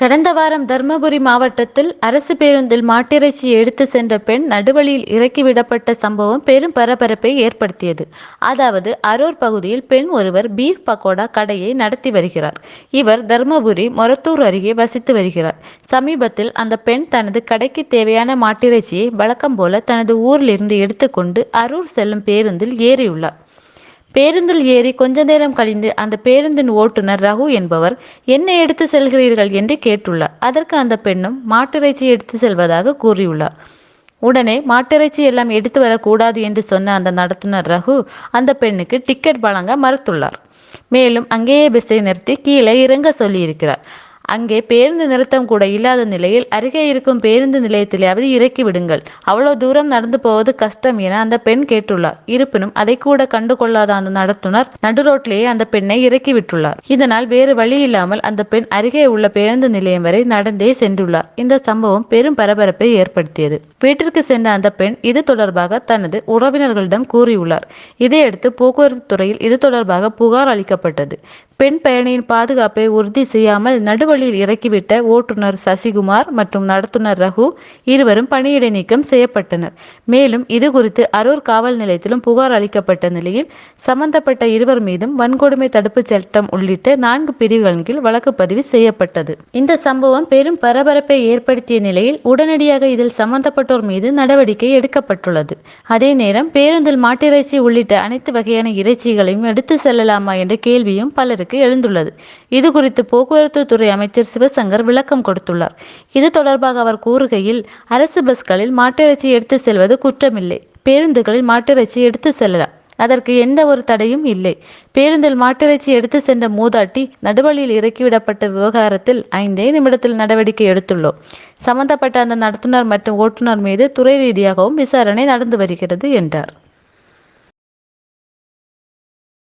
கடந்த வாரம் தர்மபுரி மாவட்டத்தில் அரசு பேருந்தில் மாட்டிறைச்சி எடுத்து சென்ற பெண் நடுவழியில் இறக்கிவிடப்பட்ட சம்பவம் பெரும் பரபரப்பை ஏற்படுத்தியது. அதாவது அரூர் பகுதியில் பெண் ஒருவர் பீஃப் பக்கோடா கடையை நடத்தி வருகிறார். இவர் தர்மபுரி மொரத்தூர் அருகே வசித்து வருகிறார். சமீபத்தில் அந்த பெண் தனது கடைக்கு தேவையான மாட்டிறைச்சியை வழக்கம் போல தனது ஊரிலிருந்து எடுத்துக்கொண்டு அரூர் செல்லும் பேருந்தில் ஏறியுள்ளார். பேருந்தில் ஏறி கொஞ்ச நேரம் கழிந்து அந்த பேருந்தின் ஓட்டுநர் ரகு என்பவர் என்ன எடுத்து செல்கிறீர்கள்? என்று கேட்டுள்ளார். அதற்கு அந்த பெண்ணும் மாட்டிறைச்சி எடுத்து செல்வதாக கூறியுள்ளார். உடனே மாட்டிறைச்சி எல்லாம் எடுத்து வரக்கூடாது என்று சொன்ன அந்த நடத்துனர் ரகு அந்த பெண்ணுக்கு டிக்கெட் வழங்க மறுத்துள்ளார். மேலும் அங்கேயே பஸ்ஸை நிறுத்தி கீழே இறங்க சொல்லியிருக்கிறார். அங்கே பேருந்து நிறுத்தம் கூட இல்லாத நிலையில் அருகே இருக்கும் பேருந்து நிலையத்திலேயாவது இறக்கி விடுங்கள். அவ்வளோ தூரம் நடந்து போவது கஷ்டம் என அந்த பெண் கேட்டுள்ளார். இருப்பினும் அதை கூட கண்டுகொள்ளாத அந்த நடத்துனர் நடு ரோட்டிலேயே அந்த பெண்ணை இறக்கி விட்டுள்ளார். இதனால் வேறு வழி இல்லாமல் அந்த பெண் அருகே உள்ள பேருந்து நிலையம் வரை நடந்தே சென்றுள்ளார். இந்த சம்பவம் பெரும் பரபரப்பை ஏற்படுத்தியது. வீட்டிற்கு சென்ற அந்த பெண் இது தொடர்பாக தனது உறவினர்களிடம் கூறியுள்ளார். இதையடுத்து போக்குவரத்து துறையில் இது தொடர்பாக புகார் அளிக்கப்பட்டது. பெண் பயணியின் பாதுகாப்பை உறுதி செய்யாமல் நடுவழியில் இறக்கிவிட்ட ஓட்டுநர் சசிகுமார் மற்றும் நடத்துனர் ரகு இருவரும் பணியிடை நீக்கம் செய்யப்பட்டனர். மேலும் இது குறித்து அரூர் காவல் நிலையத்திலும் புகார் அளிக்கப்பட்ட நிலையில் சம்பந்தப்பட்ட இருவர் மீதும் வன்கொடுமை தடுப்புச் சட்டம் உள்ளிட்ட நான்கு பிரிவுகளின் கீழ் வழக்கு பதிவு செய்யப்பட்டது. இந்த சம்பவம் பெரும் பரபரப்பை ஏற்படுத்திய நிலையில் உடனடியாக இதில் சம்பந்தப்பட்ட சம்பந்தப்பட்டோர் மீது நடவடிக்கை எடுக்கப்பட்டுள்ளது. அதே நேரம் பேருந்தில் மாட்டிறைச்சி உள்ளிட்ட அனைத்து வகையான இறைச்சிகளையும் எடுத்து செல்லலாமா என்ற கேள்வியும் பலருக்கு எழுந்துள்ளது. இது குறித்து போக்குவரத்து துறை அமைச்சர் சிவசங்கர் விளக்கம் கொடுத்துள்ளார். இது தொடர்பாக அவர் கூறுகையில் அரசு பஸ்களில் மாட்டிறைச்சி எடுத்து செல்வது குற்றமில்லை. பேருந்துகளில் மாட்டிறைச்சி எடுத்து செல்லலாம். அதற்கு எந்த ஒரு தடையும் இல்லை. பேருந்தில் மாட்டிறைச்சி எடுத்து சென்ற மூதாட்டி நடுவழியில் இறக்கிவிடப்பட்ட விவகாரத்தில் ஐந்தே நிமிடத்தில் நடவடிக்கை எடுத்துள்ளோம். சம்பந்தப்பட்ட அந்த நடத்துனர் மற்றும் ஓட்டுநர் மீது துறை ரீதியாகவும் விசாரணை நடந்து வருகிறது என்றார்.